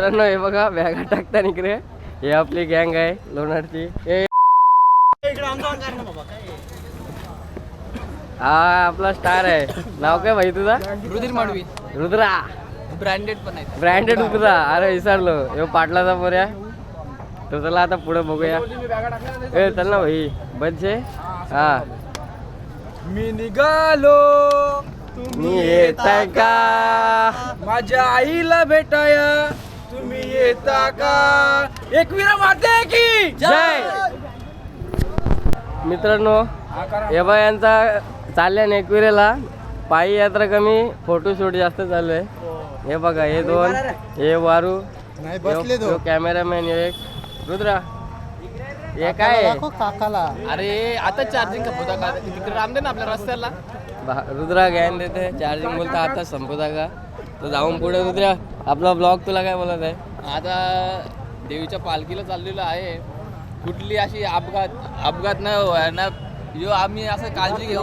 मित्रांनो हे बघा बॅगा टाकता इकडे. हे आपली गँग आहे लोणारची. हे हा आपला स्टार आहे. नाव काय भाई तुझा? रुधिर माडवी. रुद्रा. ब्रँडेड पण आहेत ब्रँडेड रुद्रा. अरे विसरलो. हे पाटलाचा पोऱ्या तर चला आता पुढे बघूया. ए चल ना भाई. बसचे हा. मी निघालो. मी येत आहे का? माझ्या आईला भेटाया. तुम्ही येता का? एकविरा माते की? जय! मित्रांनो हे बघा यांचा चालल्या एकविरेला पायी यात्रा कमी फोटोशूट जास्त चालू आहे. हे बघा हे दोन हे वारू कॅमेरामॅन एक. रुद्रा हे काय? काकाला. अरे आता चार्जिंग का होता का? तिकडे राम दे ना आपल्या रस्त्याला. रुद्रा गॅन देते. चार्जिंग बोलता आता संपवता का? तर जाऊन पुढे रुद्रा. आपला ब्लॉग तुला काय बोलत आहे? आता देवीच्या पालखीला चाललेलो आहे कुठली अशी अपघात अपघात न ना यो आम्ही असं काळजी घेऊ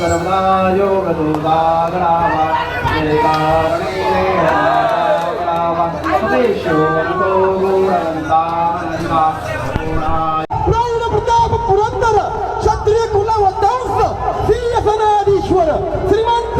सदा सर्वदा योगदुर्गागणावा जयकारणे गणावा प्राण प्रताप पुरंदर क्षत्रिय कुलवंश सिंहसनाधीश्वर श्रीमंत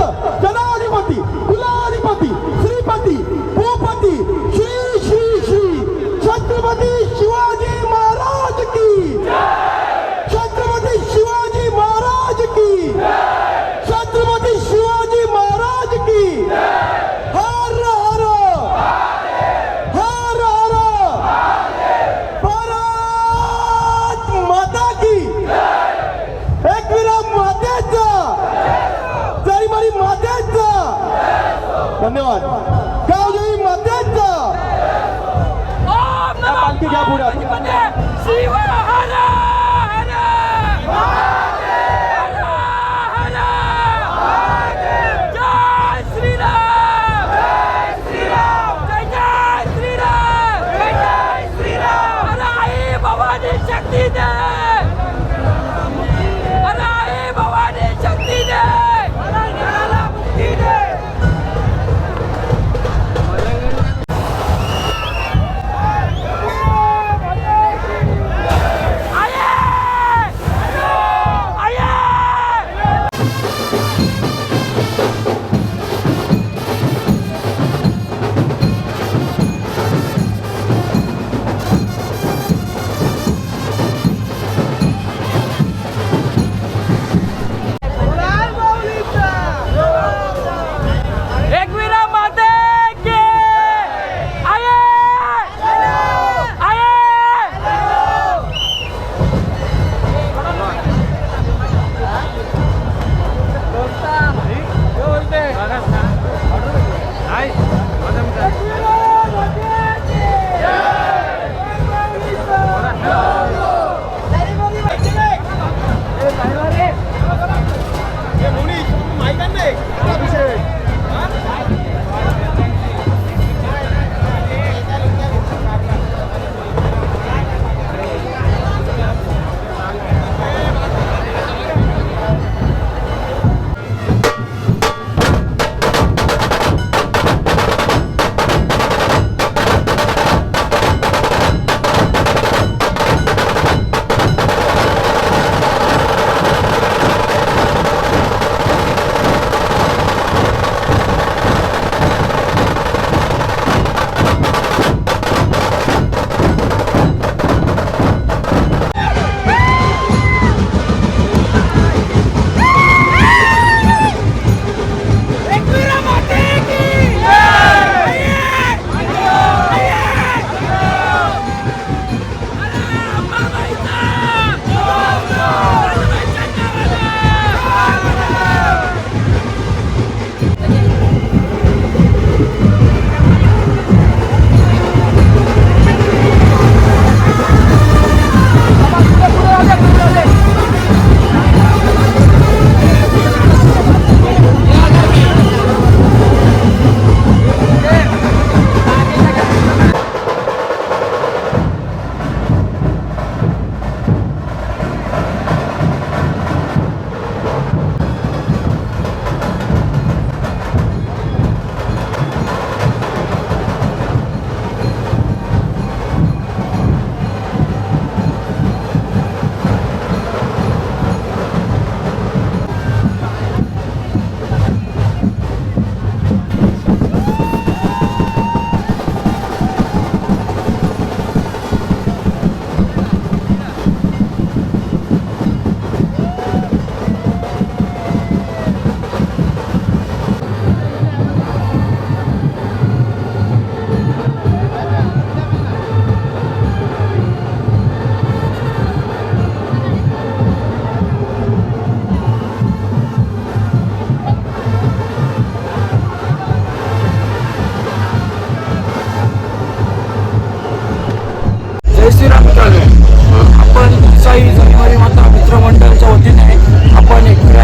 धन्यवाद. गावदेवी मातेचा. पालखी घ्या पुढे.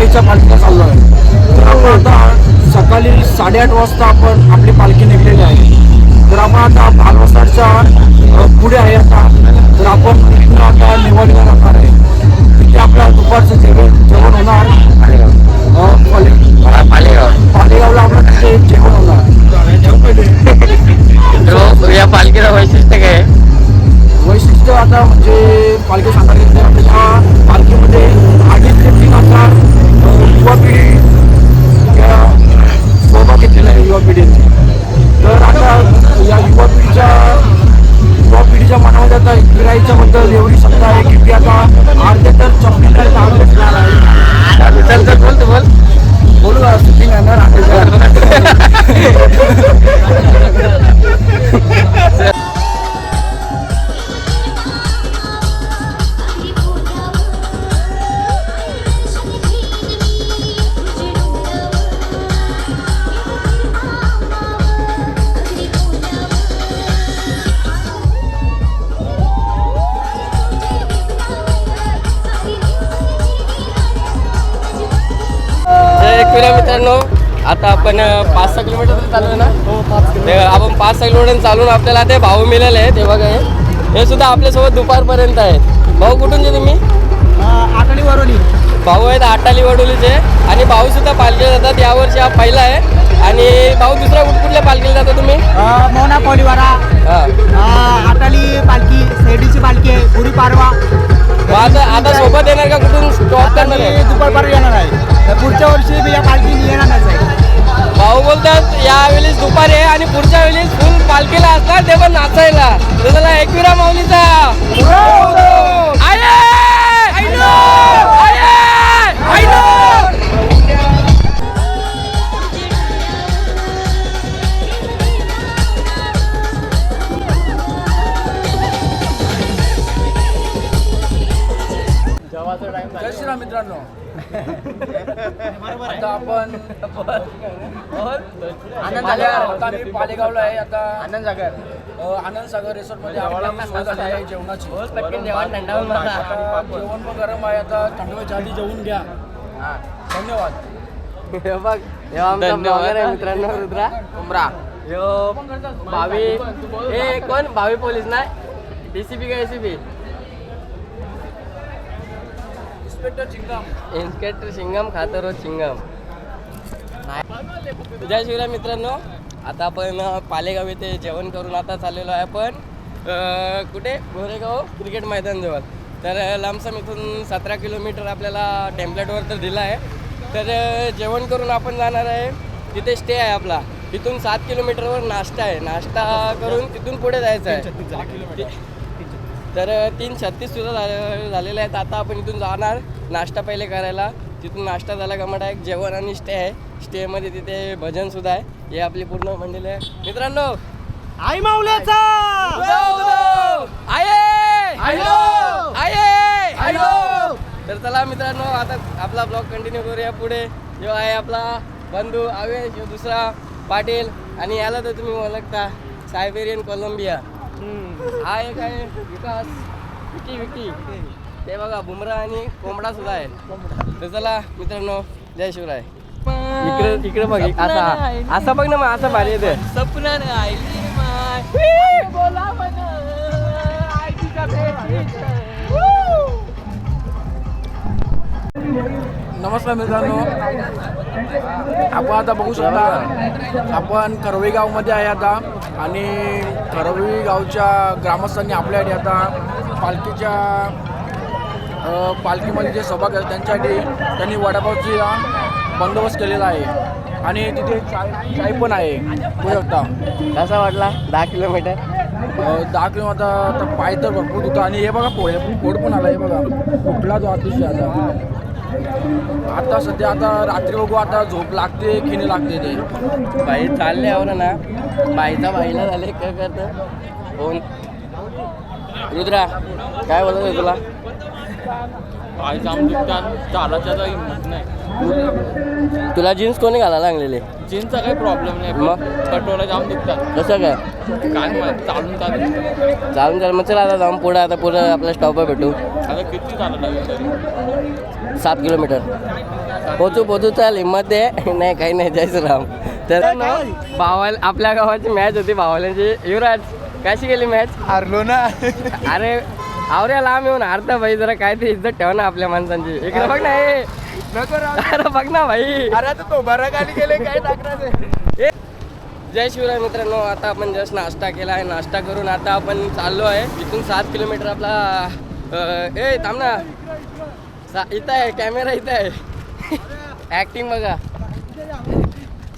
सकाळीच्या पालखीला चाललो आहे तर आपण आता सकाळी साडेआठ वाजता आपण आपली पालखी निघलेली आहे. तर आपण आता भालवसाडच्या पुढे फिरायच्या बद्दल एवढी सत्ता आहे की ती आता अर्ध्या तर चपलीला लागले आहे. चल चल बोल तू बोल बोलू शूटिंग आहे. मित्रांनो आता आपण पाच सहा किलोमीटर चालू आहे ना? ते आपण पाच सहा किलोमीटर चालून आपल्याला ते भाऊ मिळाले आहेत हे बघा हे. सुद्धा आपल्यासोबत दुपारपर्यंत आहेत. भाऊ कुठूनचे तुम्ही? आठवणी वरवली भाऊ आहेत आटाली वडोलीचे आणि भाऊ सुद्धा पालखीला जातात. यावर्षी हा पहिला आहे. आणि भाऊ दुसरा कुठ कुठल्या पालखीला जाता तुम्ही? मोना पौलीवारा हा. आटाली पालखी सेडीची पालखी आहे गुढी पारवा आता सोबत येणार का कुठून? स्टॉप करणार आहे? दुपारपर्यंत येणार आहे. पुढच्या वर्षी मी या पालखी येणार आहे. भाऊ बोलतात यावेळेस दुपारी आहे आणि पुढच्या वेळेस फुल पालखीला असणार ते पण नाचायला. तर चला एकविरा माऊलीचा. आये! आये! जय श्रीराम मित्रांनो. आता आपण आनंद सागर आता मी पालेगावला आहे आता आनंद सागर आनंद सागर रिसॉर्टमध्ये आपल्याला सोय झाली आहे जेवणाची. थंडावून आता जेवण पण गरम आहे आता थंड व्हायच्या आधी जेवून घ्या. धन्यवाद. हे बघ हे आमचा ब्लॉगर आहे मित्रांनो रुद्रा. उमरा. यो भावी हे कोण? भावी पोलीस नाही डीसीपी का एसीपी इन्स्पेक्टर चिंगाम. इन्स्पेक्टर शिंगम खातो रोज शिंगम जय शिवराय मित्रांनो आता आपण पालेगाव येथे जेवण करून आता चाललेलो आहे आपण. अ, कुठे? गोरेगाव क्रिकेट मैदान जवळ. तर लांबसम इथून सतरा किलोमीटर आपल्याला टेम्पलेटवर तर दिला आहे. तर जेवण करून आपण जाणार आहे. तिथे स्टे आहे आपला. तिथून सात किलोमीटरवर नाश्ता आहे. नाश्ता करून तिथून पुढे जायचं आहे. तर तीन छत्तीस सुद्धा झाले झालेले आहेत. आता आपण इथून जाणार नाश्ता पहिले करायला. तिथून नाश्ता झाला का म्हणा एक जेवण आणि स्टे आहे. स्टेमध्ये तिथे भजन सुद्धा आहे. हे आपली पूर्ण मंडळी आहे. मित्रांनो आई माऊल्याचा तर चला मित्रांनो आता आपला ब्लॉग कंटिन्यू करूया पुढे. जो आहे आपला बंधू आवेश दुसरा पाटील. आणि याला तर तुम्ही ओळखता. Siberian Columbia. हा एक आहे विकास. विकी विकी. ते बघा बुमरा आणि कोंबडा सुद्धा आहे. तर चला मित्रांनो जय शिवराय. इकडे इकडे बघ असा असा बघ ना मग असा भारी येते नमस्कार मित्रांनो. आपण आता बघू शकता आपण करवी गावमध्ये आहे आता आणि करवी गावच्या ग्रामस्थांनी आपल्यासाठी आता पालखीच्या पालखीमध्ये जे सभा करतात त्यांच्यासाठी त्यांनी वडापावची बंदोबस्त केलेला आहे. आणि तिथे चाय चाय पण आहे. बघू शकता. कसा वाटला? दहा किलोमीटर? दहा किलोमीटर आता पाय तर भरपूर होतं आणि हे बघा पोहे पोट पण आला. हे बघा कुठला जो अतिशय आता. आता सध्या आता रात्री बघू आता झोप लागते खिने लागते ते. बाई चालले आवर ना. बाईचा बाईला झाले काय करत? फोन रुद्रा काय बोलत तुला? हिंमत नाही. तुला जीन्स कोणी घालायला लागलेले? जीनचा काही प्रॉब्लेम नाही मग? जाम दुखतात. कसं काय? काय माहीत चालून चालून चालून चाल मग चला आता जाऊन पुढे आता पुढे आपल्या स्टॉपवर भेटू. आता किती चालत लागेल तरी? सात किलोमीटर. पोचू पोचू चाल हिंमत दे नाही काही नाही जय श्रीराम. तर ना भावाल आपल्या गावाची मॅच होती भावाल्यांची युवराज. कशी गेली मॅच हारलो ना. अरे आवऱ्या लांब येऊन हारता भाई जरा काय ते इज्जत ठेव ना आपल्या माणसांची. इकडे बघ ना हे नको अरे बघ ना भाई. अरे आता तो बरा खाली गेले काय टाकणार जय शिवराय मित्रांनो आता आपण जस्ट नाश्ता केला आहे. नाश्ता करून आता आपण चाललो आहे. इथून सात किलोमीटर आपला अं, ए थांब ना. सा इथं आहे कॅमेरा इथं आहे. ॲक्टिंग बघा.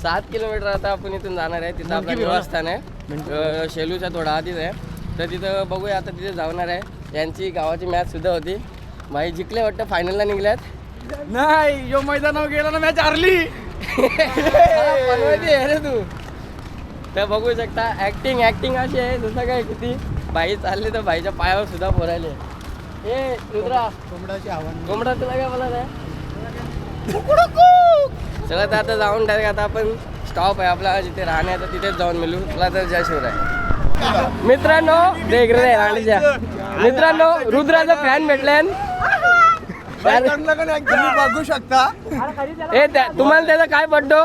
सात किलोमीटर आता आपण इथून जाणार आहे. तिथं आपलं निवासस्थान आहे. अं, शेलूच्या थोडा आधीच आहे. तर तिथं बघूया आता तिथे जाणार आहे. यांची गावाची मॅच सुद्धा होती. भाई जिंकले वाटतं फायनलला निघल्यात. नाही यो मैदानावर गेला ना मॅच हारली. बनवायची आहे रे तू. तर बघू शकता ऍक्टिंग ऍक्टिंग अशी आहे जसं काय किती. बाई चालली तर बाईच्या पायावर सुद्धा पोरायले. ए रुद्रा. कोंबडाची आव्हान. कोंबडा तुला काय बोला आहे? चला तर आता जाऊन डायरेक्ट आता आपण स्टॉप आहे आपला जिथे राहण्याचं तिथेच जाऊन मिळू तुला तर जय शिवराय. मित्रांनो ते इकडे रे राणीच्या मित्रांनो रुद्राचा फॅन भेटलाय बघू शकता. ए तुम्हाला त्याचा काय पडतो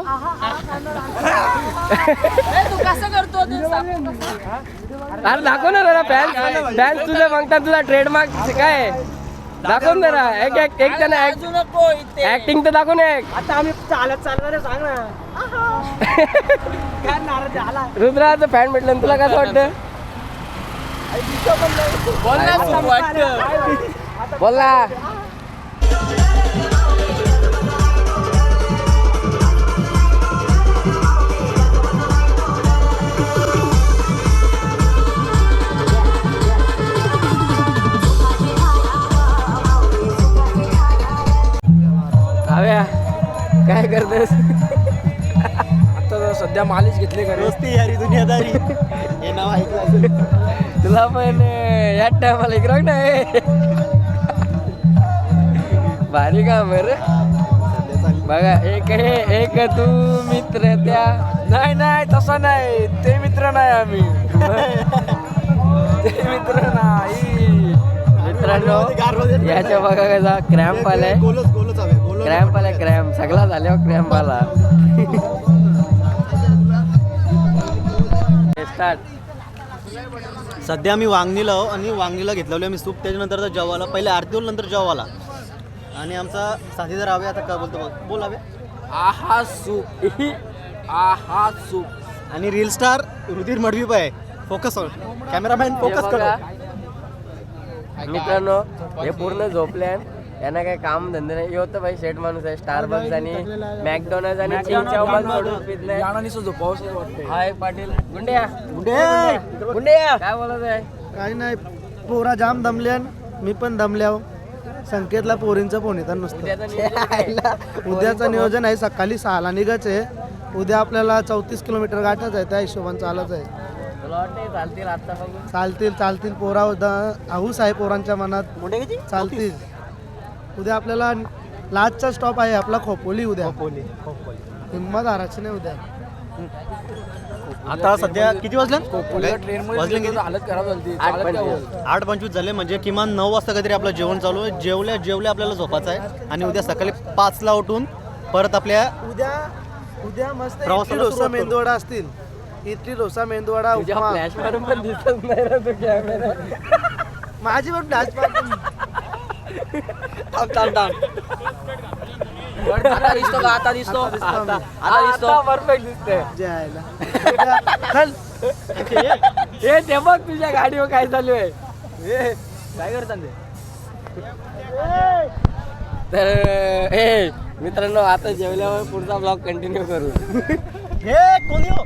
अरे दाखव ना फॅन फॅन तुझं मागतात तुझा ट्रेडमार्क काय आहे? दाखव ना. जरा एक एक एक जण ऍक्टिंग तर दाखव ना एक आता आम्ही चालत चालणार सांग ना. काय नाराज झाला रुद्राचं फॅन भेटलं तुला कसं वाटतं? बोल ना काव्या सध्या मालिश घेतली का रे? दोस्ती यारी दुनियादारी. हे नाव ऐकलं तुला पण या टायमाला इकडं ना हे. भारी काम आहे रे बघा एक हे एक तू मित्र त्या. नाही नाही तसं नाही. ते मित्र नाही आम्ही. ते मित्र नाही. मित्रांनो याच्या बघा कसा क्रॅम्प आलाय. क्रॅम्प आलाय क्रॅम्प सगळा झाल्यावर क्रॅम्प आला. स्टार्ट सध्या आम्ही वांगणीला आहो आणि वांगणीला घेतलेलो आम्ही सूप त्याच्यानंतर तर जेवायला पहिले आरती होईल नंतर जेवायला आणि आमचा साथीदार हवे आता काय बोलतो बघ. बोल हवे आहा सूप. आहा सूप. आणि रील स्टार रुधीर मडवी पाय. फोकस कॅमेरामॅन फोकस करो. मित्रांनो हे पूर्ण झोपले यांना काही काम धंदे नाही. होतं भाई शेट माणूस आहे स्टारबक्स आणि मॅकडॉनल्ड आणि सोडून हाय पाटील गुंड्या. गुंड्या. गुंड्या. काय बोलत आहे? काही नाही पोरा जाम दमल्यान मी पण दमल्याव संकेतला पोरींचं फोन येतात नुसतं. उद्याचं नियोजन आहे. सकाळी सहाला निघायचं आहे. उद्या आपल्याला चौतीस किलोमीटर गाठायचं आहे त्या हिशोबाने चालत आहे. चालतील चालतील चालतील. पोरा उद्या हाऊस आहे पोरांच्या मनात. चालतील. उद्या आपल्याला लास्टचा स्टॉप आहे आपला खोपोली उद्या. हिंमत हारायची नाही उद्या. आता सध्या किती वाजलं? ट्रेन वाजले किती? मध्ये हालत खराब झाली आठ पंचवीस. झाले म्हणजे किमान नऊ वाजता काहीतरी आपलं जेवण चालू आहे. जेवल्या जेवल्या आपल्याला झोपायचं आहे. आणि उद्या सकाळी पाचला उठून परत आपल्या उद्या उद्या मस्त प्रवासाला इडली डोसा सुरुवात करू. मेंदूवडा असतील. इडली डोसा मेंदूवडा उपमा. मारून पण माझी पण फ्लॅश आता दिसतो का? आता दिसतो? आता आता दिसतो? परफेक्ट दिसतंय. जायला. चल. हे ते बघ तुझ्या गाडीवर काय चालू आहे. काय करतात ते? तर ए मित्रांनो आता जेवल्यावर पुढचा ब्लॉग कंटिन्यू करू. हे कोणी हो?